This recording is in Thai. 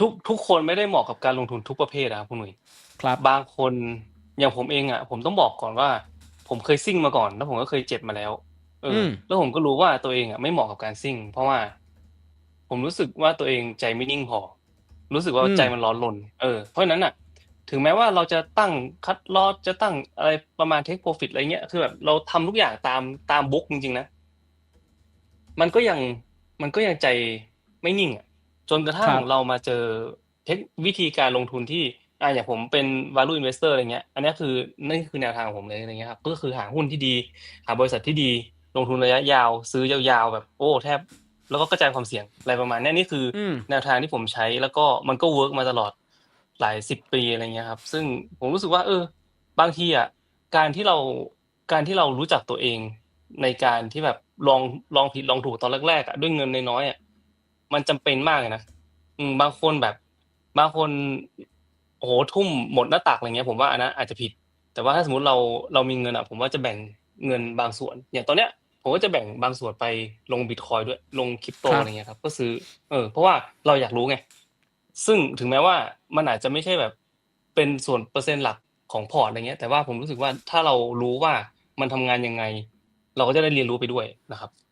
ทุกทุกคนไม่ได้เหมาะกับการลงทุนทุกประเภทอะครับคุณหนุ่ยครับ บางคนอย่างผมเองอะผมต้องบอกก่อนว่า ผมเคยซิ่งมาก่อน แล้วผมก็เคยเจ็บมาแล้ว เออือมแล้วผมก็รู้ว่าตัวเองอะไม่เหมาะกับการซิ่ง เพราะว่า ผมรู้สึกว่าตัวเองใจไม่นิ่งพอ รู้สึกว่าอืมใจมันร้อนรนเออเพราะฉะนั้นน่ะ ถึงแม้ว่าเราจะตั้ง cut loss จะตั้งอะไรประมาณ take profit อะไรเงี้ยคือแบบเราทำทุกอย่างตามตามบุ๊กจริงๆนะมันก็ยังมันก็ยังใจไม่นิ่งอะ จนกระทั่คงรับเรามาเจอเทควิธีการลงทุนที่อาอย่างผมเป็น value investor อะไรเงี้ย อันเนี้ยคือนี่คือแนวทางของผมเลยอะไรเงี้ยครับก็คือหาหุ้นที่ดี หาบริษัทที่ดี ลงทุนระยะยาว ซื้อยาวๆ แบบโอ้แทบ แล้วก็กระจายความเสี่ยงอะไรประมาณเนี้ยนี่คืออืมแนวทางที่ผมใช้แล้วก็มันก็เวิร์กมาตลอดหลาย10ปีอะไรเงี้ยครับ ซึ่งผมรู้สึกว่า เออ บางทีอะการที่เราการที่เรารู้จักตัวเองในการที่แบบลองลองผิดลองถูกตอนแรกๆอะด้วยเงินน้อยๆอะ มันจำเป็นมากเลยนะอืมบางคนแบบบางคนโอ้โฮทุ่มหมดหน้าตักอะไรเงี้ย ผมว่าอันนั้นอาจจะผิด แต่ว่าถ้าสมมุติเราเรามีเงินอะผมว่าจะแบ่งเงินบางส่วน อย่างตอนเนี้ยผมก็จะแบ่งบางส่วนไปลงบิตคอยน์ด้วยลง Crypto ครัอะบไรเงี้ยครับ ก็ซื้อ เออ เพราะว่าเราอยากรู้ไง ซึ่งถึงแม้ว่ามันอาจจะไม่ใช่แบบเป็นส่วนเปอร์เซ็นต์หลักของพอร์ตอะไรเงี้ย แต่ว่าผมรู้สึกว่าถ้าเรารู้ว่ามันทำงานยังไง เราก็จะได้เรียนรู้ไปด้วยนะครับ